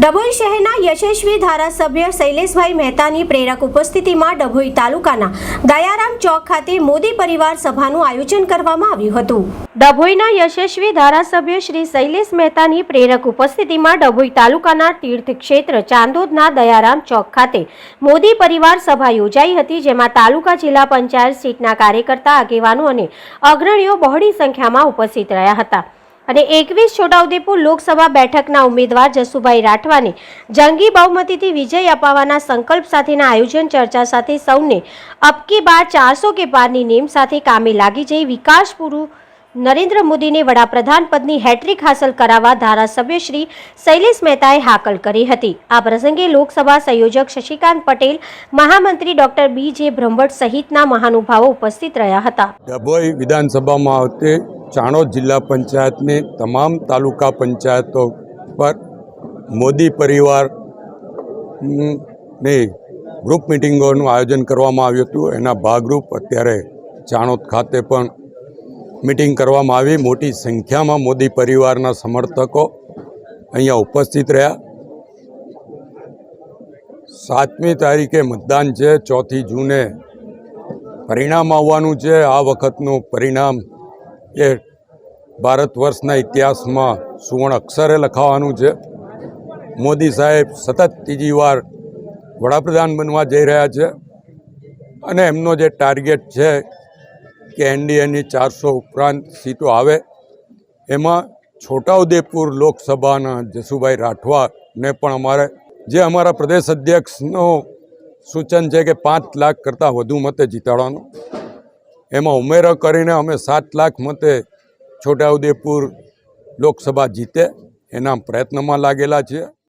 ડભોઈ શહેરના યશસ્વી ધારાસભ્ય શૈલેષભાઈ મહેતાની પ્રેરક ઉપસ્થિતિમાં ડભોઈ તાલુકાના દયારામ ચોક ખાતે મોદી પરિવાર સભાનું આયોજન કરવામાં આવ્યું હતું. ડભોઈના યશસ્વી ધારાસભ્ય શ્રી શૈલેષ મહેતાની પ્રેરક ઉપસ્થિતિમાં ડભોઈ તાલુકાના તીર્થક્ષેત્ર ચાંદોદના દયારામ ચોક ખાતે મોદી પરિવાર સભા યોજાઈ હતી, જેમાં તાલુકા જિલ્લા પંચાયત સીટના કાર્યકર્તા આગેવાનો અને અગ્રણીઓ બહોળી સંખ્યામાં ઉપસ્થિત રહ્યા હતા. અને એકવીસ છોટાઉદેપુર લોકસભા બેઠકના ઉમેદવાર જસુભાઈ રાઠવાને જંગી બહુમતીથી વિજય અપાવવાના સંકલ્પ સાથેના આયોજન ચર્ચા સાથે સૌને અબકી બાર ચારસો કે પારની નેમ સાથે કામે લાગી જઈ વિકાસ પૂરું નરેન્દ્ર મોદીને વડાપ્રધાન પદની હેટ્રિક હાંસલ કરાવવા ધારાસભ્ય શ્રી શૈલેષ મહેતાએ હાકલ કરી હતી. આ પ્રસંગે લોકસભા સંયોજક શશિકાંત પટેલ, મહામંત્રી ડોક્ટર બી જે બ્રહ્મભટ્ટ સહિતના મહાનુભાવો ઉપસ્થિત રહ્યા હતા. ડભોઈ વિધાનસભામાં આવતી ચાણોદ જિલ્લા પંચાયતની તમામ તાલુકા પંચાયતો પર મોદી પરિવારની ગ્રુપ મિટિંગોનું આયોજન કરવામાં આવ્યું હતું. એના ભાગરૂપ અત્યારે ચાણોદ ખાતે પણ મિટિંગ કરવામાં આવી. મોટી સંખ્યામાં મોદી પરિવારના સમર્થકો અહીંયા ઉપસ્થિત રહ્યા. સાતમી તારીખે મતદાન છે. ચોથી જૂને પરિણામ આવવાનું છે. આ વખતનું પરિણામ એ ભારત વર્ષના ઇતિહાસમાં સુવર્ણ અક્ષરે લખાવાનું છે. મોદી સાહેબ સતત ત્રીજી વાર વડાપ્રધાન બનવા જઈ રહ્યા છે અને એમનો જે ટાર્ગેટ છે કે એનડીએની ચારસો ઉપરાંત સીટો આવે, એમાં છોટાઉદેપુર લોકસભાના જસુભાઈ રાઠવાને પણ અમારે, જે અમારા પ્રદેશ અધ્યક્ષનું સૂચન છે કે પાંચ લાખ કરતાં વધુ મતે જીતાડવાનું. એમાં ઉમેરો કરીને અમે સાત લાખ મતે છોટાઉદેપુર લોકસભા જીતે એના પ્રયત્નમાં લાગેલા છીએ.